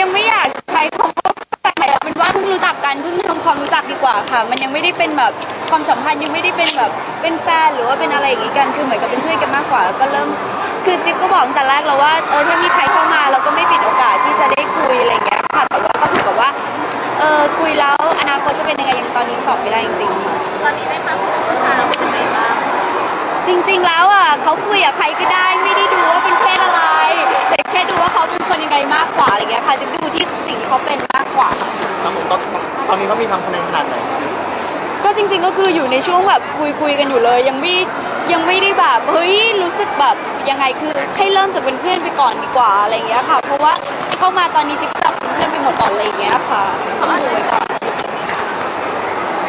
ยังไม่อยากใช้คำว่าแฟนเอาเป็นว่าเพิ่งรู้จักกันเพิ่งทำความรู้จักดีกว่าค่ะ มันยังไม่ได้เป็นแบบความสัมพันธ์ยังไม่ได้เป็นแบบเป็นแฟนหรือว่าเป็นอะไรอย่างงี้กันคือเหมือนกับเป็นเพื่อนกันมากกว่าแล้วก็เริ่มคือจิ๊บก็บอกตั้งแต่แรกแล้วว่าเออถ้ามีใครเข้ามาเราก็ไม่ปิดโอกาสที่จะได้คุยอะไรอย่างเงี้ยค่ะแต่ว่าก็ถือกับว่าเออคุยแล้วอนาคตจะเป็นยังไงยังตอนนี้ตอบไม่ได้จริงๆค่ะ ตอนนี้ได้มาคุยกับผู้ชายแล้วเป็นยังไงบ้าง จริงๆ แล้วอะเขาคุยกับใครก็ได้ไม่ ค่ะจะดูที่สิ่งที่เขาเป็นมากกว่าค่ะครับผมตอนตอนนี้เขามีทำคะแนนขนาดไหนก็จริงๆก็คืออยู่ในช่วงแบบคุยคุยกันอยู่เลย ยังไม่ยังไม่ได้แบบเฮ้ยรู้สึกแบบยังไงคือให้เริ่มจากเป็นเพื่อนไปก่อนดีกว่าอะไรเงี้ยค่ะ เพราะว่าเข้ามาตอนนี้ติ๊กจับเป็นเพื่อนไปหมดก่อนอะไรเงี้ยค่ะต้องดูไว้ก่อน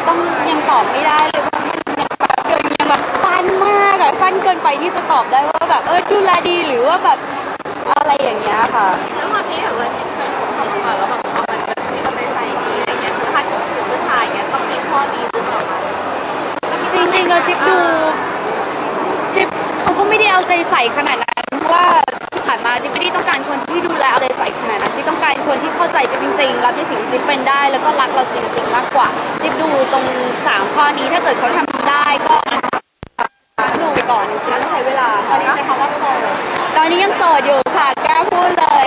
ต้องยังตอบไม่ได้เลยเพราะมันยังแบบเดี๋ยวยังแบบสั้นมากอะสั้นเกินไปที่จะตอบได้ว่าแบบเออดูแลดีหรือว่าแบบอะไรอย่างเงี้ยค่ะ แล้ววันนี้แบบ ๆเราจิ๊บดูจิ๊บเขาก็ไม่ได้เอาใจใส่ขนาดนั้นเพราะว่าที่ผ่านมาจิ๊บไม่ได้ต้องการคนที่ดูแลเอาใจใส่ขนาดนั้นจิ๊บต้องการคนที่เข้าใจจิ๊บจริงๆรับในสิ่งที่จิ๊บเป็นได้ แล้วก็รักเราจริง ๆ มากกว่า จิ๊บดูตรงสามข้อนี้ถ้าเกิดเขาทำได้ก็ดูก่อนจริงๆต้องใช้เวลาตอนนี้ใช้คำว่าโสดตอนนี้ยังโสดอยู่ค่ะกล้าพูดเลย